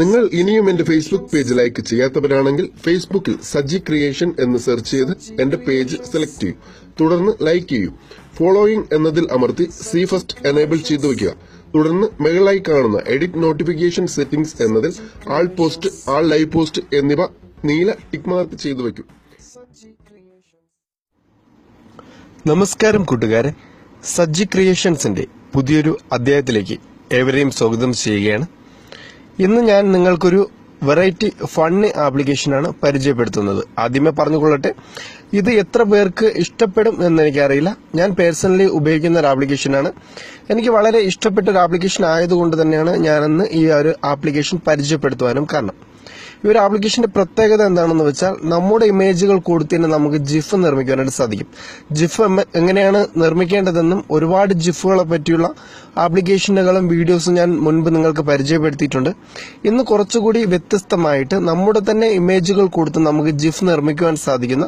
നിങ്ങൾ ഇനിയും എന്റെ ഫേസ്ബുക്ക് പേജ് ലൈക്ക് ചെയ്യാത്തവരാണെങ്കിൽ ഫേസ്ബുക്കിൽ സജി ക്രിയേഷൻ എന്ന് സെർച്ച് ചെയ്ത് എന്റെ പേജ് സെലക്ട് ചെയ്യൂ. തുടർന്ന് ലൈക്ക് ചെയ്യൂ. ഫോളോയിങ് എന്നതിൽ അമർത്തി സി ഫസ്റ്റ് എനേബിൾ ചെയ്തു വയ്ക്കുക. തുടർന്ന് മുകളിലായി കാണുന്ന എഡിറ്റ് നോട്ടിഫിക്കേഷൻ സെറ്റിംഗ്സ് എന്നതിൽ all post all live post എന്നിവ നീല ടിക്ക് മാർക്ക് ചെയ്തു വയ്ക്കും. നമസ്കാരം കൂട്ടുകാരെ. സജ്ജി ക്രിയേഷൻസിന്റെ പുതിയൊരു അധ്യായത്തിലേക്ക് ഏവരെയും സ്വാഗതം ചെയ്യുകയാണ്. ഇന്ന് ഞാൻ നിങ്ങൾക്കൊരു വെറൈറ്റി ഫണ്ണ് ആപ്ലിക്കേഷനാണ് പരിചയപ്പെടുത്തുന്നത്. ആദ്യമേ പറഞ്ഞുകൊള്ളട്ടെ ഇത് എത്ര പേർക്ക് ഇഷ്ടപ്പെടും എന്ന് എനിക്കറിയില്ല ഞാൻ പേഴ്സണലി ഉപയോഗിക്കുന്ന ഒരു ആപ്ലിക്കേഷനാണ്. എനിക്ക് വളരെ ഇഷ്ടപ്പെട്ട ഒരു ആപ്ലിക്കേഷൻ ആയതുകൊണ്ട് തന്നെയാണ് ഞാനിന്ന് ഈ ഒരു ആപ്ലിക്കേഷൻ പരിചയപ്പെടുത്തുവാനും കാരണം. ഈ ഒരു ആപ്ലിക്കേഷന്റെ പ്രത്യേകത എന്താണെന്ന് വെച്ചാൽ നമ്മുടെ ഇമേജുകൾ കൊടുത്തതിന് നമുക്ക് ജിഫ് നിർമ്മിക്കാനായിട്ട് സാധിക്കും. ജിഫ് എങ്ങനെയാണ് നിർമ്മിക്കേണ്ടതെന്നും ഒരുപാട് ജിഫുകളെ പറ്റിയുള്ള ആപ്ലിക്കേഷനുകളും വീഡിയോസും ഞാൻ മുൻപ് നിങ്ങൾക്ക് പരിചയപ്പെടുത്തിയിട്ടുണ്ട്. ഇന്ന് കുറച്ചുകൂടി വ്യത്യസ്തമായിട്ട് നമ്മുടെ തന്നെ ഇമേജുകൾ കൊടുത്ത് നമുക്ക് ജിഫ് നിർമ്മിക്കുവാൻ സാധിക്കുന്ന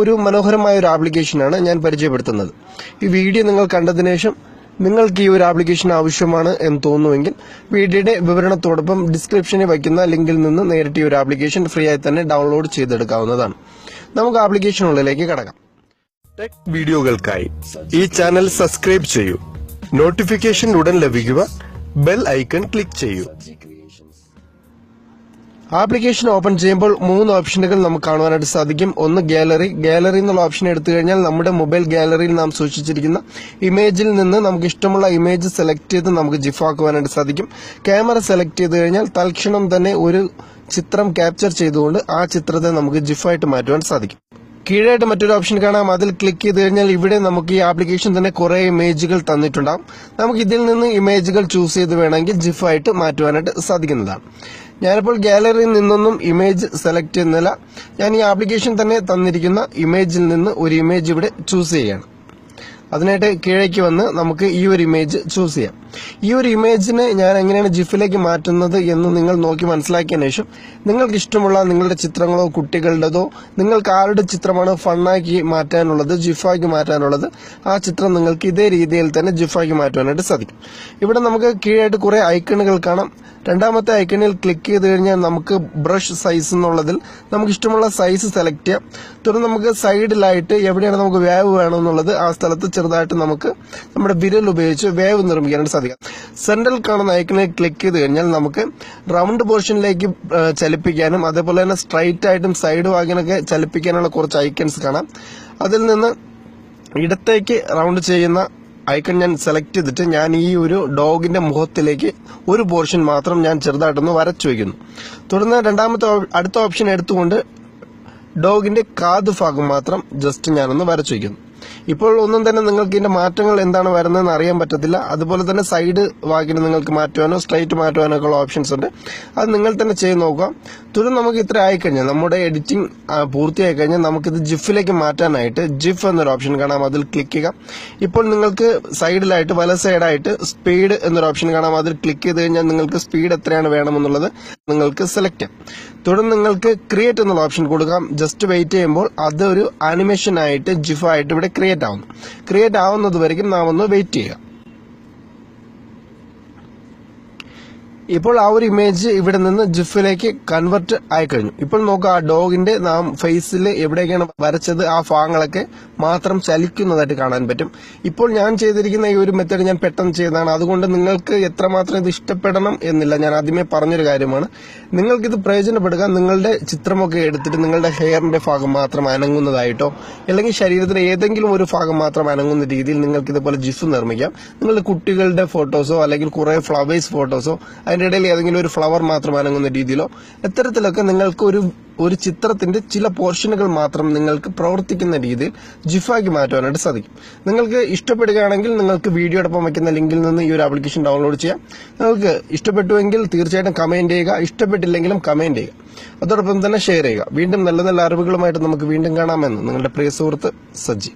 ഒരു മനോഹരമായ ഒരു ആപ്ലിക്കേഷനാണ് ഞാൻ പരിചയപ്പെടുത്തുന്നത്. ഈ വീഡിയോ നിങ്ങൾ കണ്ടതിനു ശേഷം നിങ്ങൾക്ക് ഈ ഒരു ആപ്ലിക്കേഷൻ ആവശ്യമാണ് എന്ന് തോന്നുമെങ്കിൽ വീഡിയോയുടെ വിവരണത്തോടൊപ്പം ഡിസ്ക്രിപ്ഷനിൽ വയ്ക്കുന്ന ലിങ്കിൽ നിന്ന് നേരിട്ട് ഈ ഒരു ആപ്ലിക്കേഷൻ ഫ്രീ ആയി തന്നെ ഡൗൺലോഡ് ചെയ്തെടുക്കാവുന്നതാണ്. നമുക്ക് ആപ്ലിക്കേഷനുള്ളിലേക്ക് കടക്കാം. ടെക് വീഡിയോകൾക്കായി ഈ ചാനൽ സബ്സ്ക്രൈബ് ചെയ്യൂ. നോട്ടിഫിക്കേഷൻ ഉടൻ ലഭിക്കുക. ബെൽ ഐക്കൺ ക്ലിക്ക് ചെയ്യൂ. ആപ്ലിക്കേഷൻ ഓപ്പൺ ചെയ്യുമ്പോൾ മൂന്ന് ഓപ്ഷനുകൾ നമുക്ക് കാണുവാനായിട്ട് സാധിക്കും. ഒന്ന് ഗാലറി. ഗാലറി എന്നുള്ള ഓപ്ഷൻ എടുത്തു കഴിഞ്ഞാൽ നമ്മുടെ മൊബൈൽ ഗാലറിയിൽ നാം സൂക്ഷിച്ചിരിക്കുന്ന ഇമേജിൽ നിന്ന് നമുക്ക് ഇഷ്ടമുള്ള ഇമേജ് സെലക്ട് ചെയ്ത് നമുക്ക് ജിഫാക്കുവാനായിട്ട് സാധിക്കും. ക്യാമറ സെലക്ട് ചെയ്ത് കഴിഞ്ഞാൽ തൽക്ഷണം തന്നെ ഒരു ചിത്രം ക്യാപ്ചർ ചെയ്തുകൊണ്ട് ആ ചിത്രത്തെ നമുക്ക് ജിഫായിട്ട് മാറ്റുവാൻ സാധിക്കും. കീഴായിട്ട് മറ്റൊരു ഓപ്ഷൻ കാണാം. അതിൽ ക്ലിക്ക് ചെയ്ത് കഴിഞ്ഞാൽ ഇവിടെ നമുക്ക് ഈ ആപ്ലിക്കേഷൻ തന്നെ കുറെ ഇമേജുകൾ തന്നിട്ടുണ്ടാകും നമുക്ക് ഇതിൽ നിന്ന് ഇമേജുകൾ ചൂസ് ചെയ്ത് വേണമെങ്കിൽ ജിഫായിട്ട് മാറ്റുവാനായിട്ട് സാധിക്കുന്നതാണ്. ഞാനിപ്പോൾ ഗാലറിയിൽ നിന്നൊന്നും ഇമേജ് സെലക്ട് ചെയ്യുന്നില്ല. ഞാൻ ഈ ആപ്ലിക്കേഷൻ തന്നെ തന്നിരിക്കുന്ന ഇമേജിൽ നിന്ന് ഒരു ഇമേജ് ഇവിടെ ചൂസ് ചെയ്യുകയാണ് അതിനായിട്ട് കീഴേക്ക് വന്ന് നമുക്ക് ഈ ഒരു ഇമേജ് ചൂസ് ചെയ്യാം. ഈ ഒരു ഇമേജിനെ ഞാൻ എങ്ങനെയാണ് ജിഫിലേക്ക് മാറ്റുന്നത് എന്ന് നിങ്ങൾ നോക്കി മനസ്സിലാക്കിയതിനു ശേഷം നിങ്ങൾക്ക് ഇഷ്ടമുള്ള നിങ്ങളുടെ ചിത്രങ്ങളോ കുട്ടികളുടേതോ നിങ്ങൾക്ക് ആരുടെ ചിത്രമാണ് ഫണ്ണാക്കി മാറ്റാനുള്ളത് ജിഫാക്കി മാറ്റാനുള്ളത് ആ ചിത്രം നിങ്ങൾക്ക് ഇതേ രീതിയിൽ തന്നെ ജിഫാക്കി മാറ്റുവാനായിട്ട് സാധിക്കും. ഇവിടെ നമുക്ക് കീഴായിട്ട് കുറേ ഐക്കണുകൾ കാണാം. രണ്ടാമത്തെ ഐക്കണിൽ ക്ലിക്ക് ചെയ്ത് കഴിഞ്ഞാൽ നമുക്ക് ബ്രഷ് സൈസ് എന്നുള്ളതിൽ നമുക്ക് ഇഷ്ടമുള്ള സൈസ് സെലക്ട് ചെയ്യാം. തുടർന്ന് നമുക്ക് സൈഡിലായിട്ട് എവിടെയാണ് നമുക്ക് വേവ് വേണമെന്നുള്ളത് ആ സ്ഥലത്ത് ചെറുതായിട്ട് നമുക്ക് നമ്മുടെ വിരൽ ഉപയോഗിച്ച് വേവ് നിർമ്മിക്കാനായിട്ട് സാധിക്കും. സെൻട്രൽ കാണുന്ന ഐക്കണിൽ ക്ലിക്ക് ചെയ്ത് കഴിഞ്ഞാൽ നമുക്ക് റൗണ്ട് പോർഷനിലേക്ക് ചലിപ്പിക്കാനും അതേപോലെ തന്നെ സ്ട്രൈറ്റ് ആയിട്ടും സൈഡ് വാങ്ങിനൊക്കെ ചലിപ്പിക്കാനുള്ള കുറച്ച് ഐക്കൺസ് കാണാം. അതിൽ നിന്ന് ഇടത്തേക്ക് റൗണ്ട് ചെയ്യുന്ന ഐക്കൺ ഞാൻ സെലക്ട് ചെയ്തിട്ട് ഞാൻ ഈ ഒരു ഡോഗിന്റെ മുഖത്തിലേക്ക് ഒരു പോർഷൻ മാത്രം ഞാൻ ചെറുതായിട്ടൊന്ന് വരച്ചു വയ്ക്കുന്നു. തുടർന്ന് രണ്ടാമത്തെ അടുത്ത ഓപ്ഷൻ എടുത്തുകൊണ്ട് ഡോഗിന്റെ കാത് ഭാഗം മാത്രം ജസ്റ്റ് ഞാനൊന്ന് വരച്ചു വയ്ക്കുന്നു. ഇപ്പോൾ ഒന്നും തന്നെ നിങ്ങൾക്ക് ഇതിന്റെ മാറ്റങ്ങൾ എന്താണ് വരുന്നതെന്ന് അറിയാൻ പറ്റത്തില്ല. അതുപോലെ തന്നെ സൈഡ് വാക്കിന് നിങ്ങൾക്ക് മാറ്റുവാനോ സ്ട്രൈറ്റ് മാറ്റുവാനോ ഒക്കെ ഉള്ള ഓപ്ഷൻസ് ഉണ്ട്. അത് നിങ്ങൾ തന്നെ ചെയ്ത് നോക്കുക. തുടർന്ന് നമുക്ക് ഇത്ര ആയിക്കഴിഞ്ഞാൽ നമ്മുടെ എഡിറ്റിംഗ് പൂർത്തിയായി കഴിഞ്ഞാൽ നമുക്കിത് ജിഫിലേക്ക് മാറ്റാനായിട്ട് ജിഫ് എന്നൊരു ഓപ്ഷൻ കാണാം. അതിൽ ക്ലിക്ക് ചെയ്യുക. ഇപ്പോൾ നിങ്ങൾക്ക് സൈഡിലായിട്ട് വല സൈഡായിട്ട് സ്പീഡ് എന്നൊരു ഓപ്ഷൻ കാണാം. അതിൽ ക്ലിക്ക് ചെയ്ത് കഴിഞ്ഞാൽ നിങ്ങൾക്ക് സ്പീഡ് എത്രയാണ് വേണമെന്നുള്ളത് നിങ്ങൾക്ക് സെലക്ട് ചെയ്യാം. തുടർന്ന് നിങ്ങൾക്ക് ക്രിയേറ്റ് എന്നുള്ള ഓപ്ഷൻ കൊടുക്കാം. ജസ്റ്റ് വെയിറ്റ് ചെയ്യുമ്പോൾ അതൊരു ആനിമേഷൻ ആയിട്ട് ജിഫ് ആയിട്ട് ഇവിടെ ക്രിയേറ്റ് ആവുന്നു. ക്രിയേറ്റ് ആവുന്നത് വരയ്ക്കും നാം ഒന്ന് വെയിറ്റ് ചെയ്യുക. ഇപ്പോൾ ആ ഒരു ഇമേജ് ഇവിടെ നിന്ന് ജിഫിലേക്ക് കൺവെർട്ട് ആയി കഴിഞ്ഞു. ഇപ്പോൾ നോക്കുക ആ ഡോഗിന്റെ നാം ഫേസിൽ എവിടെയൊക്കെയാണ് വരച്ചത് ആ ഭാഗങ്ങളൊക്കെ മാത്രം ചലിക്കുന്നതായിട്ട് കാണാൻ പറ്റും. ഇപ്പോൾ ഞാൻ ചെയ്തിരിക്കുന്ന ഈ ഒരു മെത്തേഡ് ഞാൻ പെട്ടെന്ന് ചെയ്തതാണ്. അതുകൊണ്ട് നിങ്ങൾക്ക് എത്രമാത്രം ഇത് ഇഷ്ടപ്പെടണം എന്നില്ല. ഞാൻ ആദ്യമേ പറഞ്ഞൊരു കാര്യമാണ്. നിങ്ങൾക്കിത് പ്രയോജനപ്പെടുക നിങ്ങളുടെ ചിത്രമൊക്കെ എടുത്തിട്ട് നിങ്ങളുടെ ഹെയറിന്റെ ഭാഗം മാത്രം അനങ്ങുന്നതായിട്ടോ അല്ലെങ്കിൽ ശരീരത്തിന്റെ ഏതെങ്കിലും ഒരു ഭാഗം മാത്രം അനങ്ങുന്ന രീതിയിൽ നിങ്ങൾക്ക് ഇതുപോലെ ജിഫ് നിർമ്മിക്കാം. നിങ്ങളുടെ കുട്ടികളുടെ ഫോട്ടോസോ അല്ലെങ്കിൽ കുറെ ഫ്ലവേഴ്സ് ഫോട്ടോസോ അതിന്റെ ഇടയിൽ ഏതെങ്കിലും ഒരു ഫ്ലവർ മാത്രം അനങ്ങുന്ന രീതിയിലോ ഇത്തരത്തിലൊക്കെ നിങ്ങൾക്ക് ഒരു ഒരു ചിത്രത്തിന്റെ ചില പോർഷനുകൾ മാത്രം നിങ്ങൾക്ക് പ്രവർത്തിക്കുന്ന രീതിയിൽ ജിഫാക്കി മാറ്റുവാനായിട്ട് സാധിക്കും. നിങ്ങൾക്ക് ഇഷ്ടപ്പെടുകയാണെങ്കിൽ നിങ്ങൾക്ക് വീഡിയോടൊപ്പം വയ്ക്കുന്ന ലിങ്കിൽ നിന്ന് ഈ ഒരു ആപ്ലിക്കേഷൻ ഡൗൺലോഡ് ചെയ്യാം. നിങ്ങൾക്ക് ഇഷ്ടപ്പെട്ടുവെങ്കിൽ തീർച്ചയായിട്ടും കമന്റ് ചെയ്യുക. ഇഷ്ടപ്പെട്ടില്ലെങ്കിലും കമന്റ് ചെയ്യുക. അതോടൊപ്പം തന്നെ ഷെയർ ചെയ്യുക. വീണ്ടും നല്ല നല്ല അറിവുകളുമായിട്ട് നമുക്ക് വീണ്ടും കാണാമെന്ന് നിങ്ങളുടെ പ്രിയ സുഹൃത്ത് സജ്ജി.